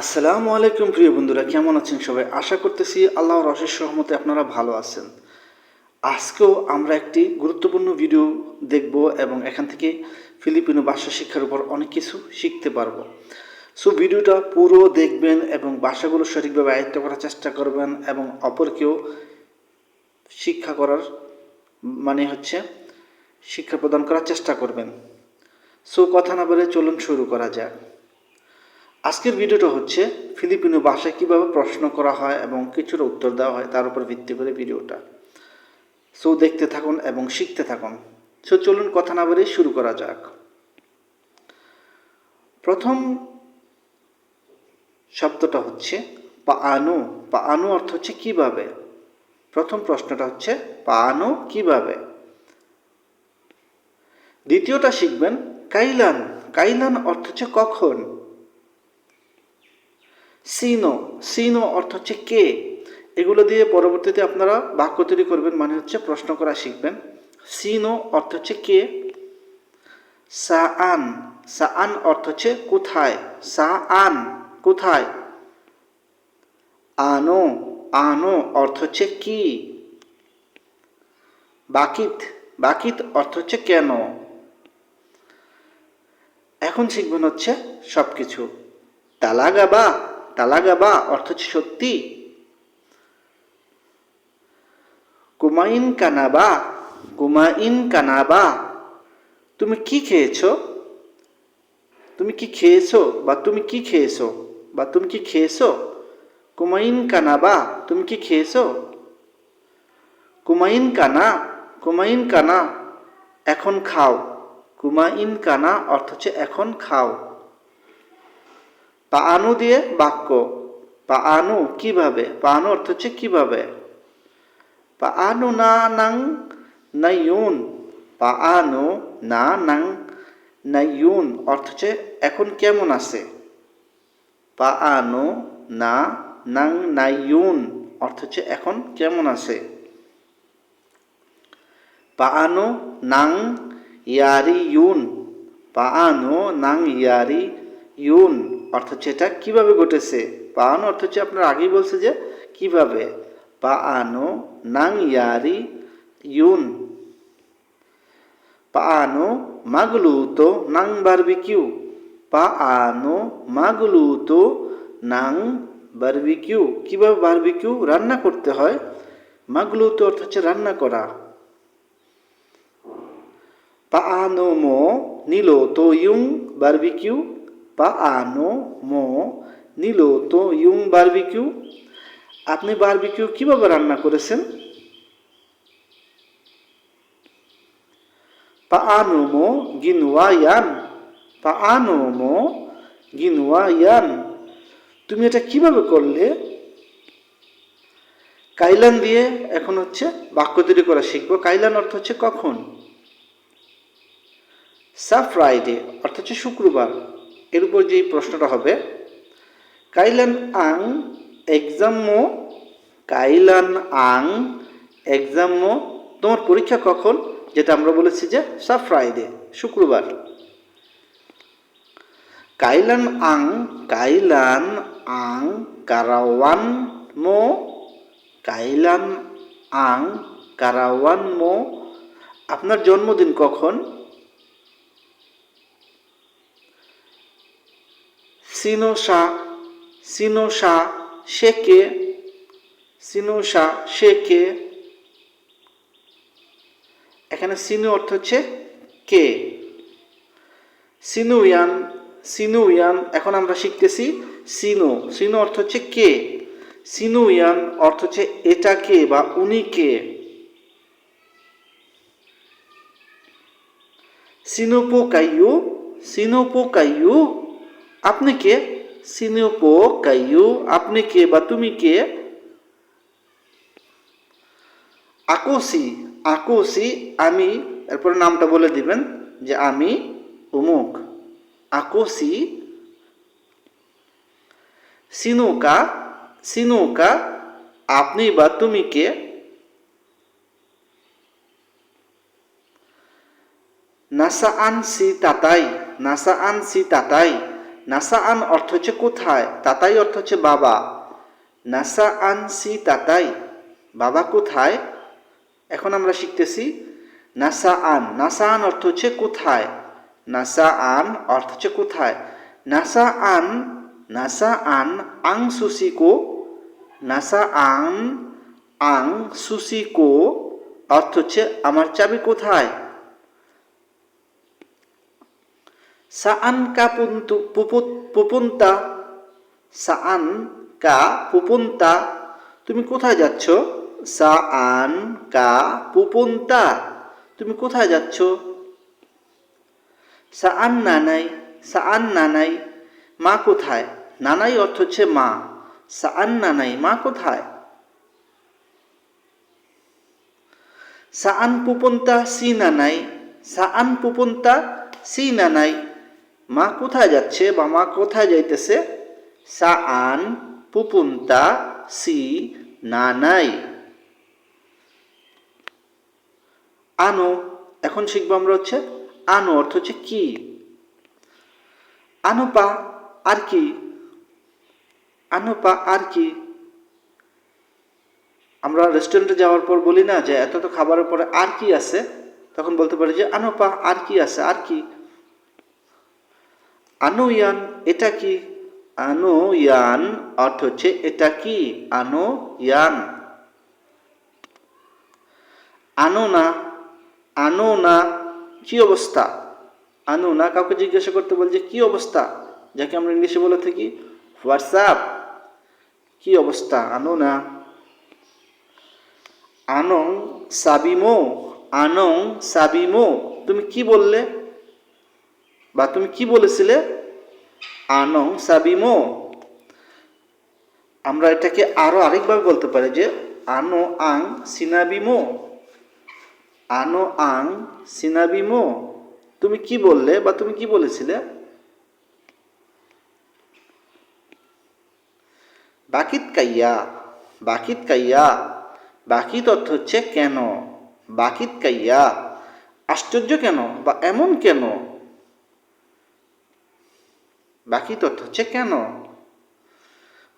আসসালামু আলাইকুম প্রিয় বন্ধুরা, কেমন আছেন সবাই? আশা করতেছি আল্লাহর অশেষ সহমতে আপনারা ভালো আছেন। আজকেও আমরা একটি গুরুত্বপূর্ণ ভিডিও দেখব এবং এখান থেকে ফিলিপিনো ভাষা শিক্ষার উপর অনেক কিছু শিখতে পারব। সো ভিডিওটা পুরো দেখবেন এবং ভাষাগুলো সঠিকভাবে আয়ত্ত করার চেষ্টা করবেন এবং অপরকেও শিক্ষা করার মানে হচ্ছে শিক্ষা প্রদান করার চেষ্টা করবেন। সো কথা না বলে চলুন শুরু করা যাক। আজকের ভিডিওটা হচ্ছে ফিলিপিনো ভাষায় কীভাবে প্রশ্ন করা হয় এবং কিছুটা উত্তর দেওয়া হয়, তার উপর ভিত্তি করে ভিডিওটা। সো দেখতে থাকুন এবং শিখতে থাকুন। সো চলুন কথা না বলে শুরু করা যাক। প্রথম শব্দটা হচ্ছে পাআনু। পাআনু অর্থ হচ্ছে কীভাবে? প্রথম প্রশ্নটা হচ্ছে পাআনু কীভাবে? দ্বিতীয়টা শিখবেন কাইলান। কাইলান অর্থ হচ্ছে কখন? সিনো সিনো অর্থ হচ্ছে কে? এগুলো দিয়ে পরবর্তীতে আপনারা বাক্য তৈরি করবেন মানে হচ্ছে প্রশ্ন করা শিখবেন। সিনো অর্থ হচ্ছে কে? সা আন সা আন অর্থ হচ্ছে কোথায়? সা আন কোথায়? আনো আনো অর্থ হচ্ছে কি? বাকিত বাকিত অর্থ হচ্ছে কেন? এখন শিখবেন হচ্ছে সব কিছু তালাগাবা তালাগাবা অর্থ হচ্ছে সত্যি। কুমাইন কানাবা কুমাইন কানাবা, তুমি কি খেয়েছো? তুমি কি খেয়েছো বা তুমি কি খেয়েছো? বা তুমি কি খেয়েছো? কুমাইন কানাবা, তুমি কি খেয়েছো? কুমাইন কানা কুমাইন কানা, এখন খাও। কুমাইন কানা অর্থ হচ্ছে এখন খাও। পাআনু দিয়ে বাক্য। পাআনু কীভাবে? পা আনু অর্থ হচ্ছে কীভাবে? পা আনু না নাং নাইয়ুন। পাআনু না নাং নাইয়ুন অর্থ হচ্ছে এখন কেমন আছে? পাআনু না নাং নাইয়ুন অর্থ হচ্ছে এখন কেমন আছে? পাআনু নাং ইয়ারি ইউন পাআনু নাং ইয়ারি ইউন অর্থ হচ্ছে এটা কীভাবে ঘটেছে? পাআনো অর্থ হচ্ছে আপনার আগেই বলছে যে কীভাবে? পাআনো নাং ইয়ারি ইউন। পাআনো মাগলুতো নাং বারবিকিউ। পাআনো মাগলুতো নাং বারবিকিউ। কীভাবে বারবিকিউ? রান্না করতে হয়। মাগলুতো অর্থ হচ্ছে রান্না করা। পা আনো মো নিলো তো ইউং বারবিকিউ। পাআনো মো নিলো তো ইউং বারবিকিউ আপনি বারবিকিউ কীভাবে রান্না করেছেন? পাআনো মো গিনুয়া ইয়ান মো গিনুয়া ইয়ান তুমি এটা কীভাবে করলে? কাইলান দিয়ে এখন হচ্ছে বাক্য তৈরি করা শিখব। কাইলান অর্থ হচ্ছে কখন? সা ফ্রাইডে অর্থ হচ্ছে শুক্রবার। এর উপর যেই প্রশ্নটা হবে, কাইলান আং এক্সামো, কাইলান আং এক্সামো, তোমার পরীক্ষা কখন? যেটা আমরা বলেছি যে সা ফ্রাইডে, শুক্রবার। কাইলান আং কাইলান আং কারাওয়ান মো, কাইলান আং কারাওয়ান মো। আপনার জন্মদিন কখন? সিনোসা সিনোসা শেকে সিনোসা শেকে এখানে সিনু অর্থ হচ্ছে কে। সিনুয়ান সিনুয়ান এখন আমরা শিখতেছি সিনো। সিনো অর্থ হচ্ছে কে? সিনুয়ান অর্থ হচ্ছে এটা কে বা উনি কে? সিনোপো কাইয়ু সিনোপো কাইয়ু আপনি কে? সিনোপো কাইয়ু, আপনি কে বা তুমি কে? আকোসি আকোসি, আমি, এরপরে নামটা বলে দিবেন যে আমি অমুক। আকোসি, সিনোকা সিনোকা, আপনি বা তুমি কে? নাসা আন সি তাতাই নাসা আন সি তাতাই। নাসা আন অর্থ হচ্ছে কোথায়? তাতাই অর্থ হচ্ছে বাবা। নাসা আন সি তাতাই। বাবা কোথায়? এখন আমরা শিখতেছি নাসা আন নাসা আন অর্থ হচ্ছে কোথায়? নাসা আন অর্থ হচ্ছে কোথায়? নাসা আন নাসা আন আং নাসা আন আং সুসিকো অর্থ হচ্ছে আমার চাবি কোথায়? সাআন কা পুন্তু পুপু- পুপুন্তা সাআন কা পুপুন্তা তুমি কোথায় যাচ্ছ সাআন কা পুপুন্তা তুমি কোথায় যাচ্ছ সাআন নানাই সাআন নানাই মা কোথায় নানাই অর্থ হচ্ছে মা সাআন নানাই মা কোথায় সাআন পুপুন্তা সি নানাই সাআন পুপুন্তা সি নানাই মা কোথায় যাচ্ছে বা মা কোথায় যাইতেছে? সাআন পুপুন্তা সি নানাই। আনো, এখন শিখব আমরা হচ্ছে আনো অর্থ হচ্ছে কি? আনুপা আর কি? আনুপা আর কি? আমরা রেস্টুরেন্টে যাওয়ার পর বলি না যে এত তো খাবারের পরে আর কি আছে? তখন বলতে পারি যে আনুপা আর কি আছে, আর কি? আনো ইয়ান এটা কি? আনো ইয়ান অর্থ হচ্ছে এটা কি? আনো ইয়ান আনো না আনো না কি অবস্থা? আনো না কাউকে জিজ্ঞাসা করতে বল যে, কি অবস্থা? যাকে আমরা ইংলিশে বলে থাকি হোয়াটসঅ্যাপ কি অবস্থা? আনো না আনং সাবিমো আনং সাবিমো। তুমি কি বললে? বা তুমি কি বলেছিলে? আনং সাবিমো। আমরা এটাকে আরও আরেকভাবে বলতে পারি যে, আনো আং সিনাবিমো। আনো আং সিনাবিমো। তুমি কি বললে বা তুমি কি বলেছিলে? বাকিত কাইয়া বাকিত কাইয়া। বাকিত অর্থ হচ্ছে কেন? বাকিত কাইয়া। আশ্চর্য কেন বা এমন কেন? বাকিত অর্থ হচ্ছে কেন?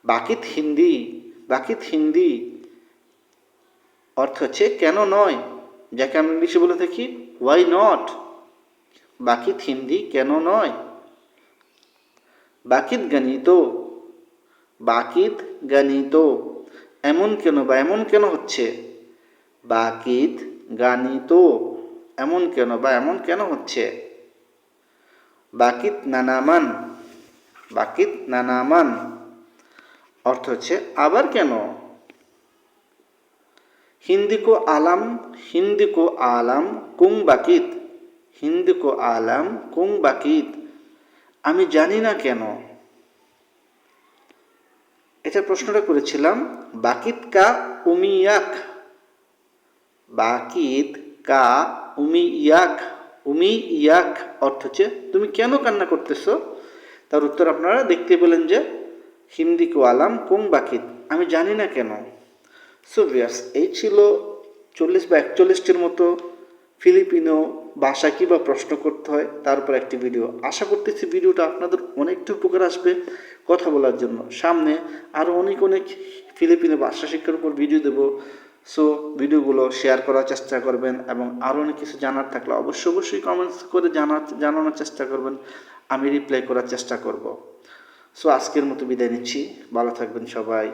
বাকিত হিন্দি বাকিত হিন্দি অর্থ হচ্ছে কেন নয়? যাকে আমরা ইংলিশে বলে থাকি ওয়াই নট বাকিত হিন্দি কেন নয়? বাকিত গণিত বাকিত গণিত, এমন কেন বা এমন কেন হচ্ছে? বাকিত গানিত এমন কেন বা এমন কেন হচ্ছে? বাকিত নানামান বাকিত নানামান অর্থ হচ্ছে, আবার কেন? হিন্দি কো আলাম হিন্দি কো আলাম, কুং বাকিত। হিন্দি কো আলাম, কুং বাকিত। আমি জানি না কেন। এটা প্রশ্নটা করেছিলাম, বাকিত কা উমিয়াক। বাকিত কা উমি ইয়াক উমি ইয়াক অর্থ হচ্ছে, তুমি কেন কান্না করতেছো? তার উত্তর আপনারা দেখতে পেলেন যে হিন্দি কো আলাম কুং বাকিত। আমি জানি না কেন। সো এই ছিল চল্লিশ বা একচল্লিশটির মতো ফিলিপিনো ভাষা কী বা প্রশ্ন করতে হয়, তার উপর একটি ভিডিও আশা করতেছি ভিডিওটা আপনাদের অনেকটা উপকার আসবে কথা বলার জন্য। সামনে আরও অনেক অনেক ফিলিপিনো ভাষা শিক্ষার উপর ভিডিও দেবো। সো ভিডিওগুলো শেয়ার করার চেষ্টা করবেন এবং আরও অনেক কিছু জানার থাকলে অবশ্যই অবশ্যই কমেন্টস করে জানার, জানানোর চেষ্টা করবেন। আমি রিপ্লাই করার চেষ্টা করব। সো আজকের মতো বিদায় নিচ্ছি। ভালো থাকবেন সবাই।